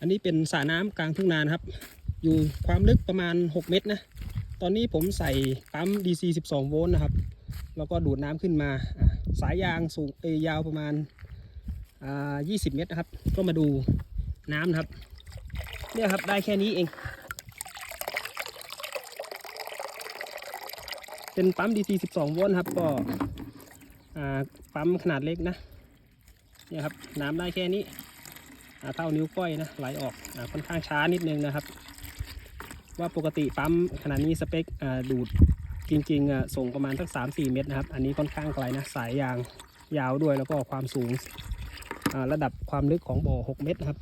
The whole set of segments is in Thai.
อันนี้เป็นสระน้ำกลางทุ่งนานครับ อยู่ความลึกประมาณ 6 เมตรนะ ตอนนี้ผมใส่ปั๊ม DC 12 โวลต์นะครับ แล้วก็ดูดน้ำขึ้นมา สายยางสูงเอยาวประมาณอ่า20 เมตรนะครับ ก็มาดูน้ำนะครับเนี่ยครับได้แค่นี้เอง เป็นปั๊ม DC 12 โวลต์ครับ ก็ปั๊มขนาดเล็กนะ เนี่ยครับ น้ำได้แค่นี้ เท่านิ้วก้อยนะไหลออกอค่อนข้างช้านิดนึงนะครับ ว่าปกติปั๊มขนาดนี้สเปคดูดจริงๆส่งประมาณสัก3-4 เมตรนะครับ อันนี้ค่อนข้างไกลนะสายยางยาวด้วยแล้วก็ความสูงระดับความลึกของบ่อ 6 เมตรนะครับ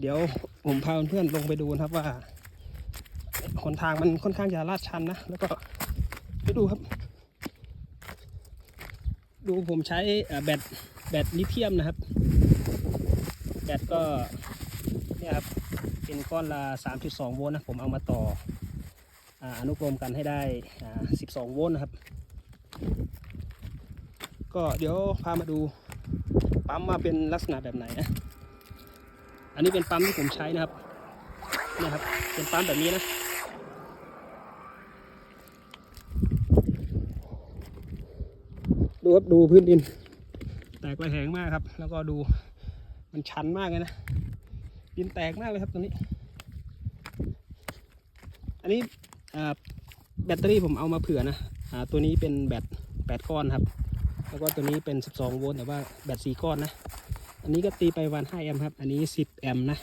เดี๋ยวผมพาเพื่อนลงไปดูนะครับว่าหนทางมันค่อนข้างจะลาดชันนะ แล้วก็ไปดูครับ ดูผมใช้แบตแบตลิเธียมนะครับ แบตก็เนี่ยครับเป็นก้อนละ3.2 โวลต์นะผมเอามาต่อออนุกรมกันให้ได้ 12 โวลต์นะครับ ก็เดี๋ยวพามาดูปั๊มมาเป็นลักษณะแบบไหนนะอันนี้เป็นปั๊มที่ผมใช้นะครับเนี่ยครับ เป็นปั๊มแบบนี้นะดูครับดูพื้นดิน แตกระแหงมากครับ แล้วก็ดู มันชันมากเลยนะดินแตกมากเลยครับตัวนี้ อันนี้แบตเตอรี่ผมเอามาเผื่อนะอ่าตัวนี้เป็นแบตแปดก้อนครับ แล้วก็ตัวนี้เป็น 12 โวลต์แต่ว่าแบตสี่ก้อนนะ อันนี้ก็ตีไปวัน5แอมป์ครับ อันนี้ 10 แอมป์นะ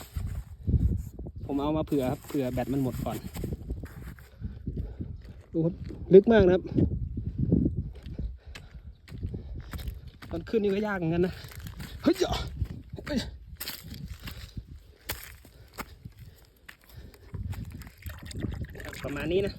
ผมเอามาเผื่อครับเผื่อแบตมันหมดก่อน ดูครับ ลึกมากนะครับ ตอนขึ้นนี่ก็ยากเหมือนกันนะ เฮ้ยเจ้าเฮ้ย ประมาณนี้นะ